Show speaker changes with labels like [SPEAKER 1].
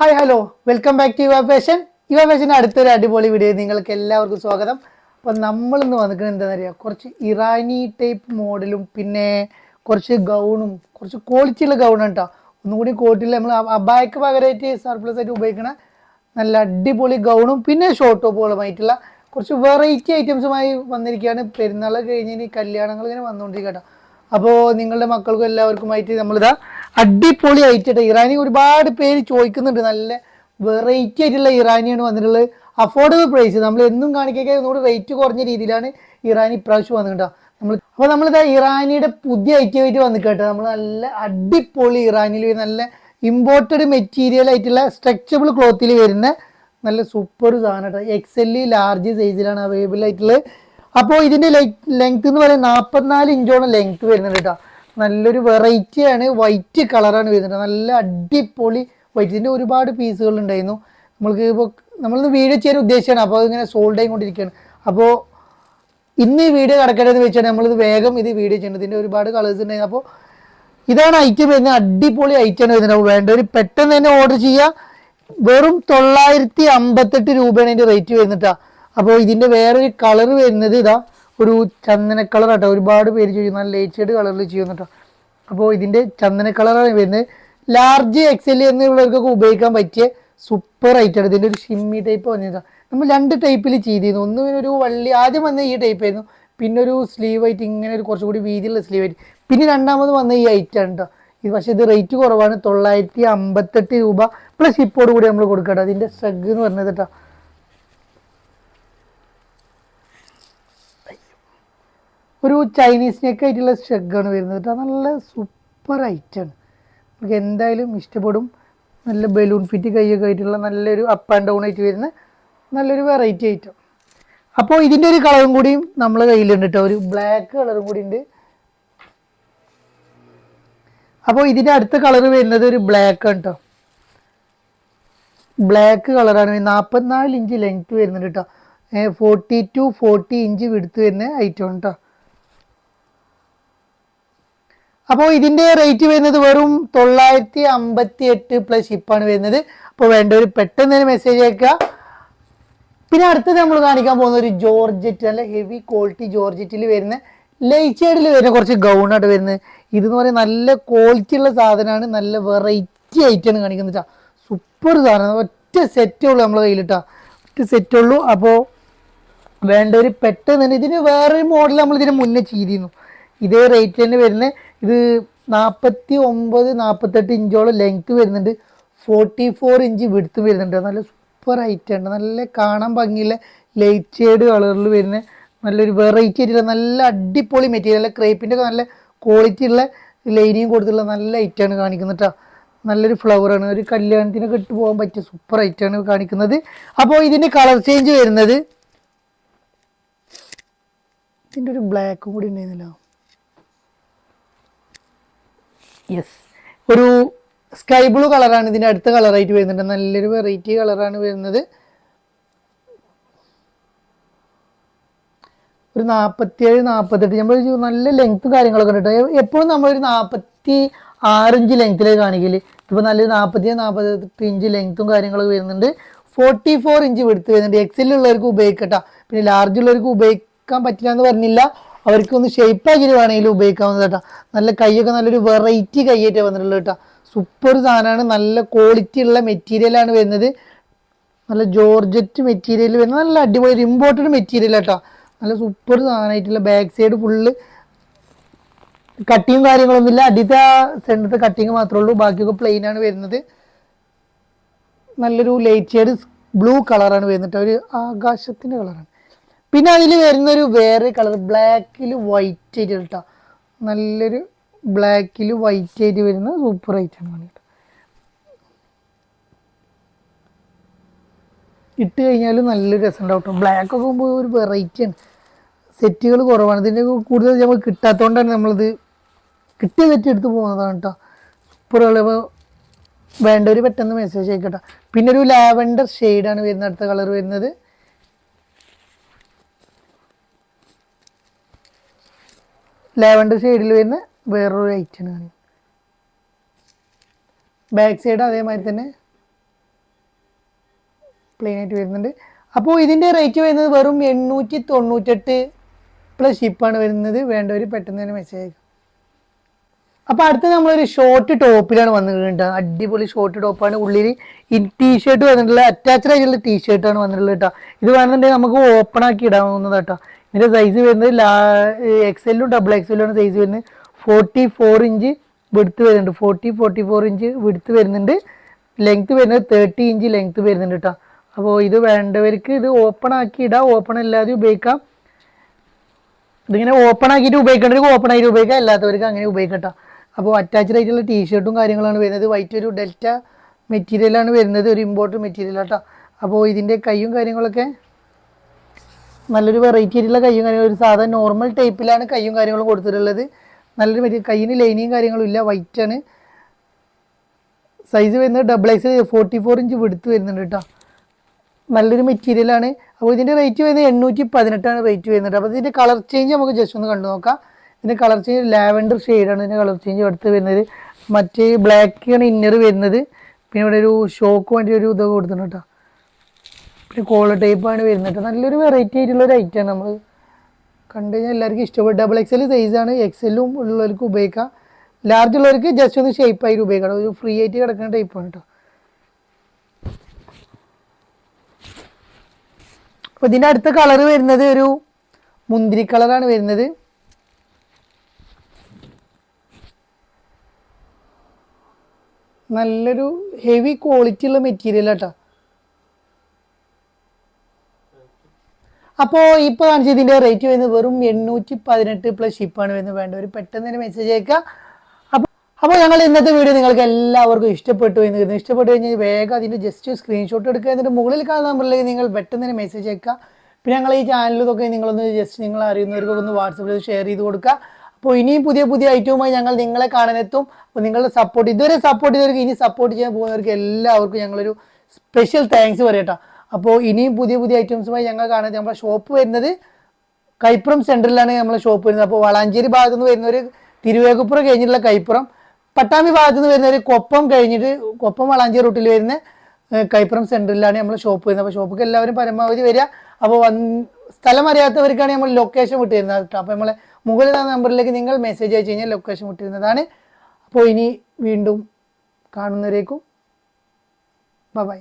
[SPEAKER 1] Hi hello welcome back to Yuva fashion Yuva ഫാഷന്റെ അടുത്തൊരു അടിപൊളി video നിങ്ങൾക്ക് എല്ലാവർക്കും സ്വാഗതം. അപ്പം നമ്മളിന്ന് വന്നിരിക്കുന്നത് എന്താണെന്ന് അറിയാം? കുറച്ച് ഇറാനി ടൈപ്പ് മോഡലും പിന്നെ കുറച്ച് ഗൗണും കുറച്ച് ക്വാളിറ്റി ഉള്ള ഗൗണാണ് കേട്ടോ ഒന്നുകൂടി കോട്ടിൽ നമ്മൾ അബായ്ക്ക് പകരമായിട്ട് സർപ്ലസ് ആയിട്ട് ഉപയോഗിക്കണ നല്ല അടിപൊളി ഗൗണും പിന്നെ ഷോർട്ട് ടോപ്പുകളുമായിട്ടുള്ള കുറച്ച് വെറൈറ്റി ഐറ്റംസുമായി വന്നിരിക്കുകയാണ്. പെരുന്നാൾ കഴിഞ്ഞ് കല്യാണങ്ങൾ ഇങ്ങനെ വന്നുകൊണ്ടിരിക്കട്ടോ അപ്പോൾ നിങ്ങളുടെ മക്കൾക്കും എല്ലാവർക്കുമായിട്ട് നമ്മളിതാ അടിപൊളി ആയിട്ട് ഇറാനി ഒരുപാട് പേര് ചോദിക്കുന്നുണ്ട്. നല്ല വെറൈറ്റി ആയിട്ടുള്ള ഇറാനിയാണ് വന്നിട്ടുള്ളത്. അഫോർഡബിൾ പ്രൈസ് നമ്മൾ എന്നും കാണിക്കാൻ ഒന്നുകൂടി റേറ്റ് കുറഞ്ഞ രീതിയിലാണ് ഇറാനി ഇപ്രാവശ്യം വന്നിട്ടുണ്ടോ? നമ്മൾ അപ്പോൾ നമ്മളിതാ ഇറാനിയുടെ പുതിയ ഐറ്റം ആയിട്ട് കേട്ടോ നമ്മൾ നല്ല അടിപൊളി ഇറാനിയിൽ നല്ല ഇമ്പോർട്ടഡ് മെറ്റീരിയൽ ആയിട്ടുള്ള സ്ട്രെച്ചബിൾ ക്ലോത്തിൽ വരുന്ന നല്ല സൂപ്പർ സാധനം കേട്ടോ എക്സ് എൽ ലാർജ് സൈസിലാണ് അവൈലബിൾ ആയിട്ടുള്ളത്. അപ്പോൾ ഇതിന്റെ ലെങ്ത് എന്ന് പറയുന്നത് നാൽപ്പത്തിനാല് ഇഞ്ചോളം ലെങ്ത് വരുന്നുണ്ട് കേട്ടോ. നല്ലൊരു വെറൈറ്റി ആണ്. വൈറ്റ് കളറാണ് വരുന്നത്. നല്ല അടിപൊളി വൈറ്റ് ഇതിന്റെ ഒരുപാട് പീസുകൾ ഉണ്ടായിരുന്നു. നമ്മൾക്ക് ഇപ്പോൾ നമ്മളിന്ന് വീഡിയോ ചെയ്യാൻ ഉദ്ദേശിച്ചാണ് അപ്പോൾ അതിങ്ങനെ സോൾഡ് ആയിക്കൊണ്ടിരിക്കുകയാണ്. അപ്പോൾ ഇന്ന് ഈ വീഡിയോ കിടക്കട്ടെ വെച്ചാണ് നമ്മളിത് വേഗം ഇത് വീഡിയോ ചെയ്യുന്നത് ഇതിന്റെ ഒരുപാട് കളേഴ്സ് ഉണ്ടായിരുന്നു. അപ്പോൾ ഇതാണ് ഐറ്റം വരുന്നത്. അടിപൊളി ഐറ്റം ആണ് വരുന്നത്. അപ്പോൾ വേണ്ടവർ പെട്ടെന്ന് തന്നെ ഓർഡർ ചെയ്യുക. വെറും തൊള്ളായിരത്തി അമ്പത്തെട്ട് രൂപയാണ് ഇതിന്റെ റേറ്റ് വരുന്നിട്ടാ അപ്പോൾ ഇതിന്റെ വേറൊരു കളർ വരുന്നത് ഇതാ. ഒരു ചന്ദന കളർ ആട്ടോ. ഒരുപാട് പേര് ചെയ്യും നല്ല ലൈറ്റ് ഷെയ്ഡ് കളറിൽ ചെയ്യുന്നുട്ടോ അപ്പോൾ ഇതിന്റെ ചന്ദന കളറാണ് വരുന്നത്. ലാർജ് എക്സൽ എന്നുള്ളവർക്കൊക്കെ ഉപയോഗിക്കാൻ പറ്റിയ സൂപ്പർ ഐറ്റം ഇതിന്റെ ഒരു ഷിമ്മി ടൈപ്പ് വന്നിട്ടാണ് നമ്മൾ രണ്ട് ടൈപ്പിൽ ചെയ്തിരുന്നു. ഒന്ന് ഒരു വള്ളി ആദ്യം വന്ന ഈ ടൈപ്പ് ആയിരുന്നു. പിന്നെ ഒരു സ്ലീവ് ആയിട്ട് ഇങ്ങനെ ഒരു കുറച്ചുകൂടി വീതിയുള്ള സ്ലീവ് ആയിട്ട്. പിന്നെ രണ്ടാമത് വന്ന ഈ ഐറ്റം കേട്ടോ ഇത് പക്ഷേ ഇത് റേറ്റ് കുറവാണ്. തൊള്ളായിരത്തി അമ്പത്തെട്ട് രൂപ. പ്ലസ് ഇപ്പോട് കൂടി നമ്മൾ കൊടുക്കട്ടോ. അതിന്റെ സ്ട്രഗ് എന്ന് പറഞ്ഞത് കേട്ടോ ഒരു ചൈനീസ് നെക്ക് ആയിട്ടുള്ള ഷെഗാണ് വരുന്നത് കേട്ടോ. നല്ല സൂപ്പർ ഐറ്റാണ് നമുക്ക് എന്തായാലും ഇഷ്ടപ്പെടും. നല്ല ബലൂൺ ഫിറ്റ് കൈയൊക്കെ ആയിട്ടുള്ള നല്ലൊരു അപ്പ് ആൻഡ് ഡൗൺ ആയിട്ട് വരുന്ന നല്ലൊരു വെറൈറ്റി ഐറ്റം അപ്പോൾ ഇതിന്റെ ഒരു കളറും കൂടിയും നമ്മളെ കയ്യിലുണ്ട് കേട്ടോ. ഒരു ബ്ലാക്ക് കളറും കൂടി ഉണ്ട്. അപ്പോൾ ഇതിന്റെ അടുത്ത കളർ വരുന്നത് ഒരു ബ്ലാക്ക് ആണ് കേട്ടോ. ബ്ലാക്ക് കളറാണ് നാൽപ്പത്തിനാല് ഇഞ്ച് ലെങ്ത് വരുന്നുണ്ട് കേട്ടോ. ഫോർട്ടി ടു ഫോർട്ടി ഇഞ്ച് വിടുത്ത് വരുന്ന ഐറ്റം കേട്ടോ. അപ്പോൾ ഇതിന്റെ റേറ്റ് വരുന്നത് വെറും തൊള്ളായിരത്തി അമ്പത്തി എട്ട് പ്ലസ് ഷിപ്പാണ് വരുന്നത്. അപ്പോൾ വേണ്ടവർ പെട്ടെന്ന് തന്നെ മെസ്സേജ് അയക്കുക. പിന്നെ അടുത്തത് നമ്മൾ കാണിക്കാൻ പോകുന്ന ഒരു ജോർജറ്റ് നല്ല ഹെവി ക്വാളിറ്റി ജോർജറ്റിൽ വരുന്ന ലൈറ്റ് വരുന്ന കുറച്ച് ഗൗണായിട്ട് വരുന്നത്. ഇതെന്ന് പറയുന്നത് നല്ല ക്വാളിറ്റി ഉള്ള സാധനമാണ് നല്ല വെറൈറ്റി ആയിട്ടാണ് കാണിക്കുന്നത് സൂപ്പർ സാധനം. ഒറ്റ സെറ്റേ ഉള്ളൂ നമ്മളെ കയ്യിലിട്ടാ ഒറ്റ സെറ്റേ ഉള്ളൂ. അപ്പോൾ ഒരു പെട്ടെന്ന് തന്നെ ഇതിന് വേറൊരു മോഡൽ നമ്മൾ ഇതിന് മുന്നേ ചെയ്തിരുന്നു. ഇതേ റേറ്റ് തന്നെ വരുന്ന. ഇത് നാൽപ്പത്തി ഒമ്പത് നാൽപ്പത്തെട്ട് ഇഞ്ചോളം ലെങ്ത് വരുന്നുണ്ട്. ഫോർട്ടി ഫോർ ഇഞ്ച് വിടുത്ത് വരുന്നുണ്ട്. നല്ല സൂപ്പർ ഐറ്റം ഉണ്ട് നല്ല കാണാൻ ഭംഗിയുള്ള ലൈറ്റ് ഷെയ്ഡ് കളറിൽ വരുന്ന. നല്ലൊരു വെറൈറ്റി ആയിട്ടുള്ള നല്ല അടിപൊളി മെറ്റീരിയൽ ക്രേപ്പിന്റെ ഒക്കെ നല്ല ക്വാളിറ്റി ഉള്ള ലൈനിയും കൊടുത്തിട്ടുള്ള നല്ല ഐറ്റാണ് കാണിക്കുന്നത് കേട്ടോ നല്ലൊരു ഫ്ലവറാണ് ഒരു കല്യാണത്തിനൊക്കെ ഇട്ട് പോകാൻ പറ്റിയ സൂപ്പർ ഐറ്റാണ് കാണിക്കുന്നത്. അപ്പോൾ ഇതിന്റെ കളർ ചേഞ്ച് വരുന്നത്? ഇതിന്റെ ഒരു ബ്ലാക്കും കൂടി ഉണ്ടായിരുന്നല്ലോ. യെസ് ഒരു സ്കൈ ബ്ലൂ കളറാണ് ഇതിന്റെ അടുത്ത കളറായിട്ട് വരുന്നുണ്ട് നല്ലൊരു വെറൈറ്റി കളറാണ് വരുന്നത്. ഒരു നാൽപ്പത്തിയേഴ് നാൽപ്പത്തെട്ട് നമ്മൾ നല്ല ലെങ്ത് കാര്യങ്ങളൊക്കെ ഉണ്ട് എപ്പോഴും നമ്മളൊരു നാൽപ്പത്തി ആറ് ഇഞ്ച് ലെങ്ത്തിലേക്ക് കാണിക്കൽ ഇപ്പോൾ നല്ലൊരു നാൽപ്പത്തി നാൽപ്പത്തെട്ട് ഇഞ്ച് ലെങ്ത്തും കാര്യങ്ങളൊക്കെ വരുന്നുണ്ട്. ഫോർട്ടി ഫോർ ഇഞ്ച് വെടുത്ത് വരുന്നുണ്ട്. എക്സിലുള്ളവർക്ക് ഉപയോഗിക്കട്ടോ. പിന്നെ ലാർജ് ഉള്ളവർക്ക് ഉപയോഗിക്കാൻ പറ്റില്ല എന്ന് പറഞ്ഞില്ല. അവർക്ക് ഒന്ന് ഷേപ്പ് ആക്കിയിട്ട് വേണമെങ്കിലും ഉപയോഗിക്കാവുന്നത് കേട്ടോ. നല്ല കൈയൊക്കെ നല്ലൊരു വെറൈറ്റി കൈയേറ്റ വന്നിട്ടുള്ളത് കേട്ടോ. സൂപ്പർ സാധനമാണ്. നല്ല ക്വാളിറ്റി ഉള്ള മെറ്റീരിയലാണ് വരുന്നത്. നല്ല ജോർജറ്റ് മെറ്റീരിയൽ വരുന്നത്. നല്ല അടിപൊളി ഒരു ഇമ്പോർട്ടന്റ് മെറ്റീരിയൽ കേട്ടോ നല്ല സൂപ്പർ സാധനമായിട്ടുള്ള ബാക്ക് സൈഡ് ഫുള്ള് കട്ടിങ് കാര്യങ്ങളൊന്നുമില്ല. അടിയത്തെ സെന്ററത്തെ കട്ടിങ് മാത്രമേ ഉള്ളൂ. ബാക്കിയൊക്കെ പ്ലെയിൻ ആണ് വരുന്നത്. നല്ലൊരു ലൈറ്റ് ഷെയ്ഡ് ബ്ലൂ കളറാണ് വരുന്നത് ഒരു ആകാശത്തിന്റെ കളറാണ് പിന്നെ അതിൽ വരുന്നൊരു വേറെ കളർ ബ്ലാക്കിൽ വൈറ്റ് ആയിട്ട് കേട്ടോ നല്ലൊരു ബ്ലാക്കിൽ വൈറ്റ് ആയിട്ട് വരുന്ന സൂപ്പർ ആയിട്ടാണ് കേട്ടോ ഇട്ട് കഴിഞ്ഞാലും നല്ല രസം ഉണ്ടാവും കേട്ടോ ബ്ലാക്ക് ഒക്കെ ആകുമ്പോൾ ഒരു വെറൈറ്റിയാണ് സെറ്റുകൾ കുറവാണ്. ഇതിന്റെ കൂടുതൽ നമ്മൾ കിട്ടാത്തതുകൊണ്ടാണ് നമ്മളിത് കിട്ടിയ സെറ്റ് എടുത്ത് പോകുന്നതാണ് കേട്ടോ സൂപ്പർ കളർ വേണ്ടവർ പെട്ടെന്ന് മെസ്സേജ് അയക്കട്ടോ. പിന്നെ ഒരു ലാവൻഡർ ഷെയ്ഡാണ് വരുന്ന അടുത്ത കളർ വരുന്നത്. ലാവൻഡർ സൈഡിൽ വരുന്ന വേറൊരു ലൈറ്റ് കാണിക്കുന്നത് ബാക്ക് സൈഡ് അതേമാതിരി തന്നെ പ്ലെയിൻ ആയിട്ട് വരുന്നുണ്ട്. അപ്പോൾ ഇതിന്റെ റേറ്റ് വരുന്നത് വെറും എണ്ണൂറ്റി തൊണ്ണൂറ്റെട്ട് പ്ലസ് ഷിപ്പാണ് വരുന്നത്. വേണ്ടവർ പെട്ടെന്ന് തന്നെ മെസ്സേജ് അയക്കും. അപ്പോൾ അടുത്ത് നമ്മളൊരു ഷോർട്ട് ടോപ്പിലാണ് വന്നിട്ടുണ്ട് അടിപൊളി ഷോർട്ട് ടോപ്പാണ്. ഉള്ളിൽ ഈ ടീഷർട്ട് വന്നിട്ടുള്ള അറ്റാച്ച്ഡ് ആയിട്ടുള്ള ടീഷർട്ടാണ് വന്നിട്ടുള്ളത് കേട്ടോ. ഇത് വന്നിട്ടുണ്ടെങ്കിൽ നമുക്ക് ഓപ്പൺ ആക്കി ഇടാവുന്നതാണ് കേട്ടോ. ഇതിന്റെ സൈസ് വരുന്നത് ലാ എക്സെല്ലും ഡബിൾ എക്സെല്ലും ആണ് സൈസ് വരുന്നത്. ഫോർട്ടി ഫോർ ഇഞ്ച് വിടുത്ത് വരുന്നുണ്ട്. ഫോർട്ടി ഫോർട്ടി ഫോർ ഇഞ്ച് വിടുത്ത് വരുന്നുണ്ട്. ലെങ്ത് വരുന്നത് തേർട്ടി ഇഞ്ച് ലെങ്ത് വരുന്നുണ്ട് കേട്ടോ അപ്പോൾ ഇത് വേണ്ടവർക്ക് ഇത് ഓപ്പൺ ആക്കി ഇടാം. ഓപ്പൺ അല്ലാതെ ഉപയോഗിക്കാം. ഇതിങ്ങനെ ഓപ്പൺ ആക്കിയിട്ട് ഉപയോഗിക്കേണ്ടവർക്ക് ഓപ്പൺ ആയിട്ട് ഉപയോഗിക്കാം. അല്ലാത്തവർക്ക് അങ്ങനെ ഉപയോഗിക്കട്ടോ അപ്പോൾ അറ്റാച്ച്ഡ് ആയിട്ടുള്ള ടീഷർട്ടും കാര്യങ്ങളാണ് വരുന്നത്. വൈറ്റ് ഒരു ഡെൽറ്റ മെറ്റീരിയലാണ് വരുന്നത്. ഒരു ഇമ്പോർട്ടന്റ് മെറ്റീരിയൽ കേട്ടോ അപ്പോൾ ഇതിന്റെ കൈയും കാര്യങ്ങളൊക്കെ നല്ലൊരു വെറൈറ്റി ആയിട്ടുള്ള കൈയും കാര്യങ്ങളും. ഒരു സാധാരണ നോർമൽ ടൈപ്പിലാണ് കയ്യും കാര്യങ്ങളും കൊടുത്തിട്ടുള്ളത്. നല്ലൊരു മെറ്റീരിയൽ കയ്യിന് ലൈനിങ് കാര്യങ്ങളും ഇല്ല. വൈറ്റ് ആണ്. സൈസ് വരുന്നത് double X forty four inch വിടുത്ത് വരുന്നുണ്ട് കേട്ടോ നല്ലൊരു മെറ്റീരിയലാണ് അപ്പോൾ ഇതിന്റെ റേറ്റ് വരുന്നത് എണ്ണൂറ്റി പതിനെട്ടാണ് റേറ്റ് വരുന്നത്. അപ്പോൾ ഇതിന്റെ കളർ ചേഞ്ച് നമുക്ക് ജസ്റ്റ് ഒന്ന് കണ്ടു നോക്കാം. ഇതിന്റെ കളർ ചേഞ്ച് ലാവൻഡർ ഷെയ്ഡാണ് ഇതിന്റെ കളർ ചേഞ്ച് അടുത്ത് വരുന്നത്. മറ്റേ ബ്ലാക്കാണ് ഇന്നർ വരുന്നത്. പിന്നെ ഇവിടെ ഒരു ഷോക്ക് വേണ്ടി ഒരു ഇത് കൊടുത്തിട്ടുണ്ട് കേട്ടോ പിന്നെ കോളർ ടൈപ്പാണ് വരുന്നത്. നല്ലൊരു വെറൈറ്റി ആയിട്ടുള്ള ഒരു ഐറ്റമാണ് നമ്മൾ കണ്ടു കഴിഞ്ഞാൽ എല്ലാവർക്കും ഇഷ്ടപ്പെടും. ഡബിൾ എക്സൽ സൈസാണ് എക്സലും ഉള്ളവർക്ക് ഉപയോഗിക്കാം. ലാർജ് ഉള്ളവർക്ക് ജസ്റ്റ് ഒന്ന് ഷേപ്പ് ആയിട്ട് ഉപയോഗിക്കണം. ഒരു ഫ്രീ ആയിട്ട് കിടക്കുന്ന ടൈപ്പാണ് കേട്ടോ അപ്പോൾ ഇതിന്റെ അടുത്ത കളർ വരുന്നത് ഒരു മുന്തിരി കളറാണ് വരുന്നത്. നല്ലൊരു ഹെവി ക്വാളിറ്റി ഉള്ള മെറ്റീരിയൽ കേട്ടോ അപ്പോൾ ഇപ്പോൾ കാണിച്ച ഇതിന്റെ റേറ്റ് വരുന്നത്. വെറും എണ്ണൂറ്റി പതിനെട്ട് പ്ലസ് ഷിപ്പാണ് വരുന്നത്. വേണ്ട ഒരു പെട്ടെന്ന് തന്നെ മെസ്സേജ് അയക്കുക അപ്പോൾ അപ്പോൾ ഞങ്ങൾ ഇന്നത്തെ വീഡിയോ നിങ്ങൾക്ക് എല്ലാവർക്കും ഇഷ്ടപ്പെട്ടു എന്ന് കരുതുന്നു. ഇഷ്ടപ്പെട്ടു കഴിഞ്ഞാൽ വേഗം അതിന്റെ ജസ്റ്റ് സ്ക്രീൻഷോട്ട് എടുക്കുക. എന്നിട്ട് മുകളിൽ കാണുന്ന നമ്പറിലേക്ക് നിങ്ങൾ പെട്ടെന്ന് തന്നെ മെസ്സേജ് അയക്കുക പിന്നെ ഞങ്ങൾ ഈ ചാനലിലൊക്കെ നിങ്ങളൊന്ന് ജസ്റ്റ് നിങ്ങൾ അറിയുന്നവർക്കൊക്കെ ഒന്ന് വാട്സപ്പിൽ ഷെയർ ചെയ്ത് കൊടുക്കുക അപ്പോൾ ഇനിയും പുതിയ പുതിയ ഐറ്റവുമായി ഞങ്ങൾ നിങ്ങളെ കാണാനെത്തും. അപ്പോൾ നിങ്ങളുടെ സപ്പോർട്ട് ഇതുവരെ സപ്പോർട്ട് ചെയ്തവർക്ക് ഇനി സപ്പോർട്ട് ചെയ്യാൻ പോകുന്നവർക്ക് എല്ലാവർക്കും ഞങ്ങളൊരു സ്പെഷ്യൽ താങ്ക്സ് പറയട്ടോ. അപ്പോൾ ഇനിയും പുതിയ പുതിയ ഐറ്റംസുമായി ഞങ്ങൾ കാണുന്നത് നമ്മുടെ ഷോപ്പ് വരുന്നത് കൈപ്പുറം സെന്ററിലാണ് നമ്മളെ ഷോപ്പ് വരുന്നത്. അപ്പോൾ വളാഞ്ചേരി ഭാഗത്തു നിന്ന് ഒരു തിരുവേഗപ്പുറം കഴിഞ്ഞിട്ടുള്ള കൈപ്പുറം പട്ടാമ്പി ഭാഗത്തു നിന്ന് ഒരു കൊപ്പം കഴിഞ്ഞിട്ട് കൊപ്പം വളാഞ്ചേരി റൂട്ടിൽ വരുന്ന കൈപ്പുറം സെന്ററിലാണ് നമ്മൾ ഷോപ്പ് വരുന്നത്. അപ്പോൾ ഷോപ്പിൽ എല്ലാവരും പരമാവധി വരിക. അപ്പോൾ വന്ന് സ്ഥലം അറിയാത്തവർക്കാണ് നമ്മൾ ലൊക്കേഷൻ വിട്ടിരുന്നത് കേട്ടോ. അപ്പോൾ നമ്മളെ മുകളിൽ ആ നമ്പറിലേക്ക് നിങ്ങൾ മെസ്സേജ് അയച്ചു കഴിഞ്ഞാൽ ലൊക്കേഷൻ വിട്ടിരുന്നതാണ്. അപ്പോൾ ഇനി വീണ്ടും കാണുന്നവരേക്കും. ബൈ